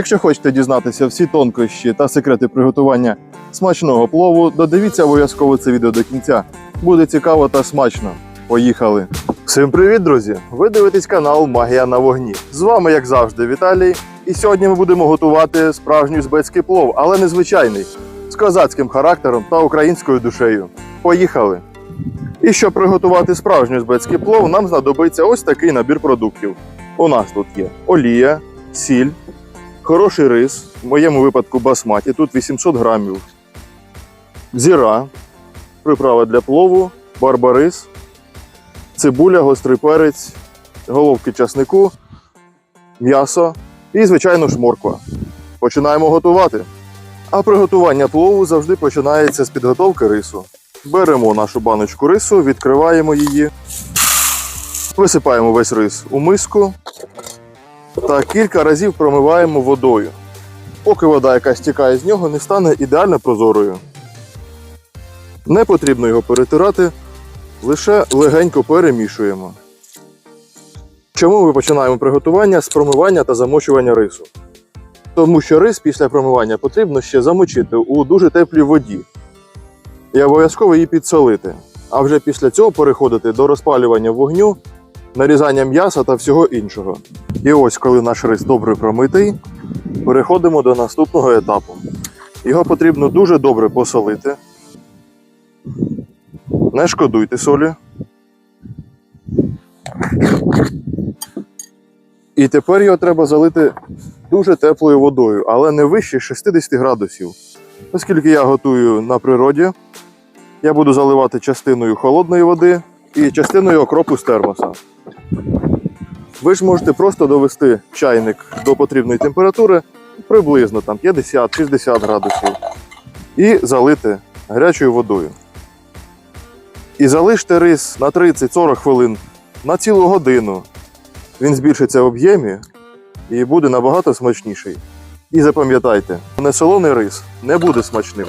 Якщо хочете дізнатися всі тонкощі та секрети приготування смачного плову, додивіться обов'язково це відео до кінця. Буде цікаво та смачно. Поїхали! Всім привіт, друзі! Ви дивитесь канал Магія на вогні. З вами, як завжди, Віталій. І сьогодні ми будемо готувати справжній узбецький плов, але незвичайний, з козацьким характером та українською душею. Поїхали! І щоб приготувати справжній узбецький плов, нам знадобиться ось такий набір продуктів. У нас тут є олія, сіль, хороший рис, в моєму випадку басматі, тут 800 грамів, зіра, приправа для плову, барбарис, цибуля, гострий перець, головки часнику, м'ясо і, звичайно ж, морква. Починаємо готувати. А приготування плову завжди починається з підготовки рису. Беремо нашу баночку рису, відкриваємо її, висипаємо весь рис у миску та кілька разів промиваємо водою, поки вода, яка стікає з нього, не стане ідеально прозорою. Не потрібно його перетирати, лише легенько перемішуємо. Чому ми починаємо приготування з промивання та замочування рису? Тому що рис після промивання потрібно ще замочити у дуже теплій воді і обов'язково її підсолити. А вже після цього переходити до розпалювання вогню, нарізання м'яса та всього іншого. І ось, коли наш рис добре промитий, переходимо до наступного етапу. Його потрібно дуже добре посолити. Не шкодуйте солі. І тепер його треба залити дуже теплою водою, але не вище 60 градусів. Оскільки я готую на природі, я буду заливати частиною холодної води і частиною окропу з термоса. Ви ж можете просто довести чайник до потрібної температури приблизно 50-60 градусів і залити гарячою водою. І залиште рис на 30-40 хвилин на цілу годину. Він збільшиться в об'ємі і буде набагато смачніший. І запам'ятайте, несолоний рис не буде смачним.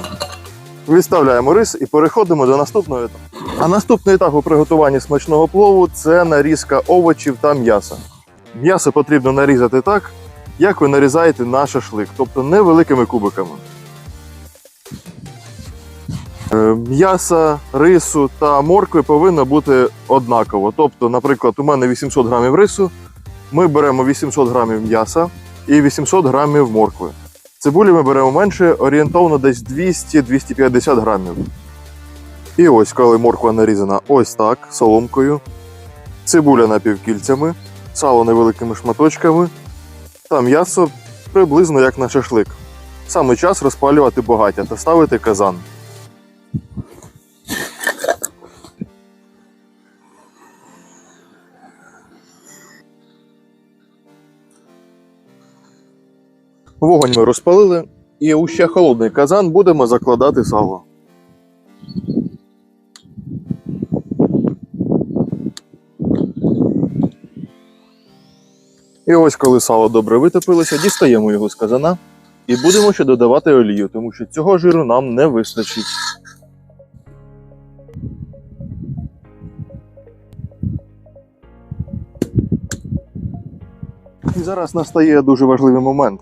Відставляємо рис і переходимо до наступного етапу. А наступний етап у приготуванні смачного плову це нарізка овочів та м'яса. М'ясо потрібно нарізати так, як ви нарізаєте на шашлик, тобто невеликими кубиками. Е, М'яса, рису та моркви повинно бути однаково. Тобто, наприклад, у мене 800 грамів рису, ми беремо 800 грамів м'яса і 800 грамів моркви. Цибулі ми беремо менше, орієнтовно десь 200-250 грамів. І ось, коли морква нарізана ось так, соломкою, цибуля напівкільцями, сало невеликими шматочками та м'ясо приблизно як на шашлик. Саме час розпалювати багаття та ставити казан. Вогонь ми розпалили, і у ще холодний казан будемо закладати сало. І ось коли сало добре витопилося, дістаємо його з казана і будемо ще додавати олію, тому що цього жиру нам не вистачить. І зараз настає дуже важливий момент.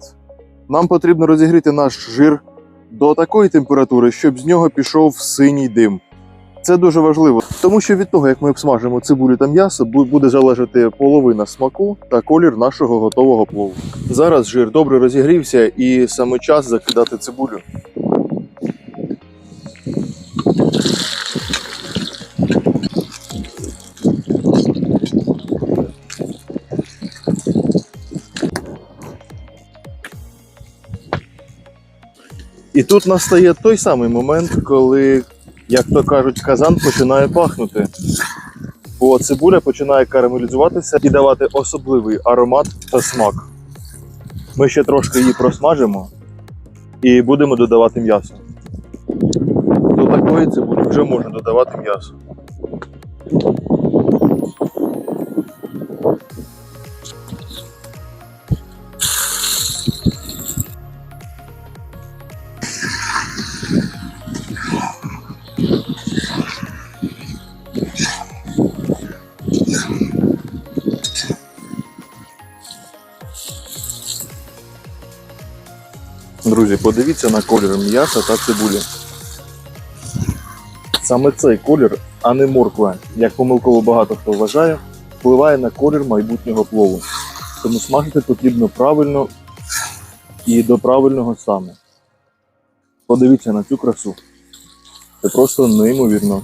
Нам потрібно розігріти наш жир до такої температури, щоб з нього пішов синій дим. Це дуже важливо, тому що від того, як ми обсмажимо цибулю та м'ясо, буде залежати половина смаку та колір нашого готового плову. Зараз жир добре розігрівся і саме час закидати цибулю. Тут настає той самий момент, коли, як то кажуть, казан починає пахнути. Бо цибуля починає карамелізуватися і давати особливий аромат та смак. Ми ще трошки її просмажимо і будемо додавати м'ясо. До такої цибулі вже можна додавати м'ясо. Друзі, подивіться на колір м'яса та цибулі. Саме цей колір, а не морква, як помилково багато хто вважає, впливає на колір майбутнього плову. Тому смажити потрібно правильно і до правильного саме. Подивіться на цю красу. Це просто неймовірно.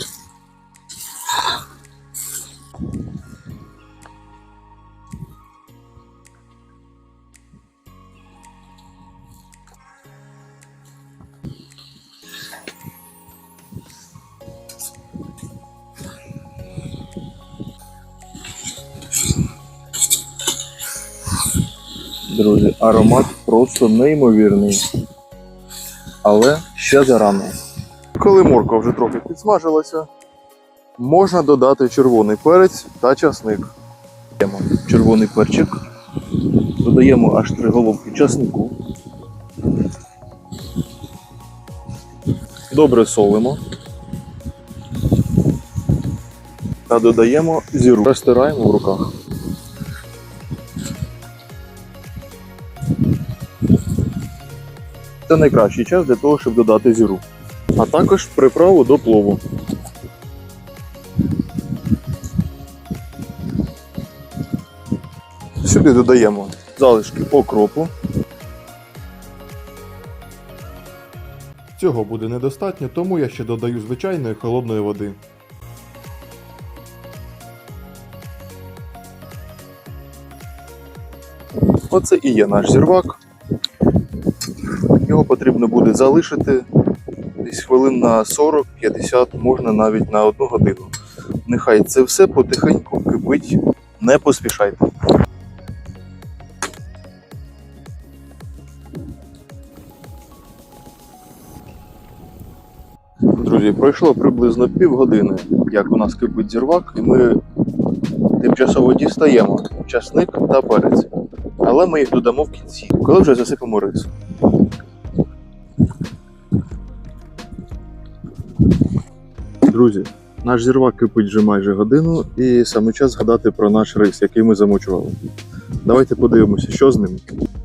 Друзі, аромат просто неймовірний. Але ще зарано. Коли морква вже трохи підсмажилася, можна додати червоний перець та часник. Додаємо червоний перчик, додаємо аж три головки часнику. Добре солимо. Та додаємо зіру. Розтираємо в руках. Це найкращий час для того, щоб додати зіру. А також приправу до плову. Сюди додаємо залишки окропу. Цього буде недостатньо, тому я ще додаю звичайної холодної води. Оце і є наш зірвак. Його потрібно буде залишити десь хвилин на 40-50, можна навіть на одну годину. Нехай це все потихеньку кипить, не поспішайте. Друзі, пройшло приблизно півгодини, як у нас кипить зірвак, і ми тимчасово дістаємо часник та перець. Але ми їх додамо в кінці, коли вже засипемо рис. Друзі, наш зірвак кипить вже майже годину, і саме час згадати про наш рис, який ми замочували. Давайте подивимося, що з ним.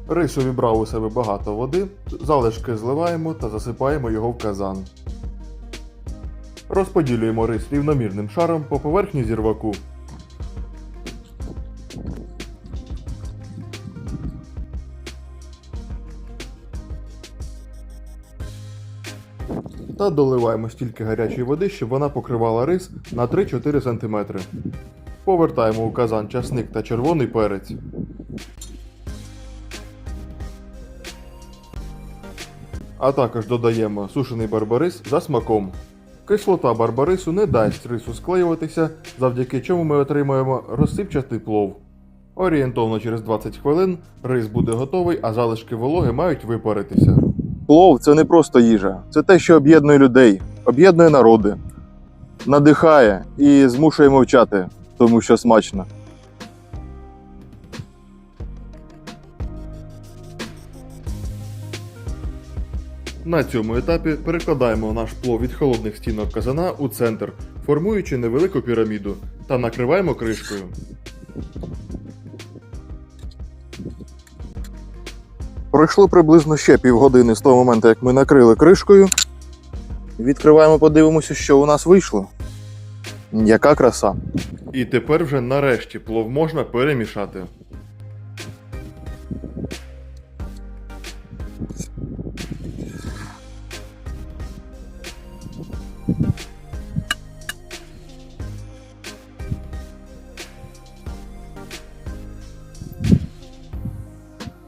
Рис увібрав у себе багато води, залишки зливаємо та засипаємо його в казан. Розподілюємо рис рівномірним шаром по поверхні зірваку. Та доливаємо стільки гарячої води, щоб вона покривала рис на 3-4 см. Повертаємо у казан часник та червоний перець. А також додаємо сушений барбарис за смаком. Кислота барбарису не дасть рису склеюватися, завдяки чому ми отримаємо розсипчатий плов. Орієнтовно через 20 хвилин рис буде готовий, а залишки вологи мають випаритися. Плов це не просто їжа, це те, що об'єднує людей, об'єднує народи, надихає і змушує мовчати, тому що смачно. На цьому етапі перекладаємо наш плов від холодних стінок казана у центр, формуючи невелику піраміду, та накриваємо кришкою. Пройшло приблизно ще півгодини з того моменту, як ми накрили кришкою. Відкриваємо, подивимося, що у нас вийшло. Яка краса! І тепер вже нарешті плов можна перемішати.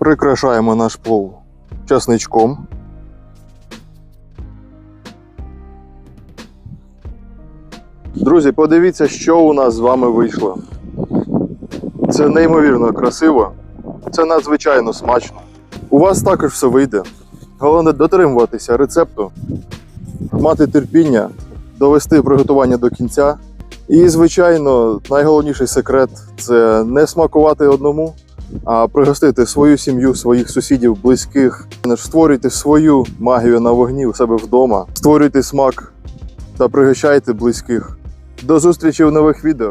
Прикрашаємо наш плов часничком. Друзі, подивіться, що у нас з вами вийшло. Це неймовірно красиво, це надзвичайно смачно. У вас також все вийде. Головне дотримуватися рецепту, мати терпіння, довести приготування до кінця. І, звичайно, найголовніший секрет це не смакувати одному, пригостити свою сім'ю, своїх сусідів, близьких. Створюйте свою магію на вогні у себе вдома, створюйте смак та пригощайте близьких. До зустрічі в нових відео.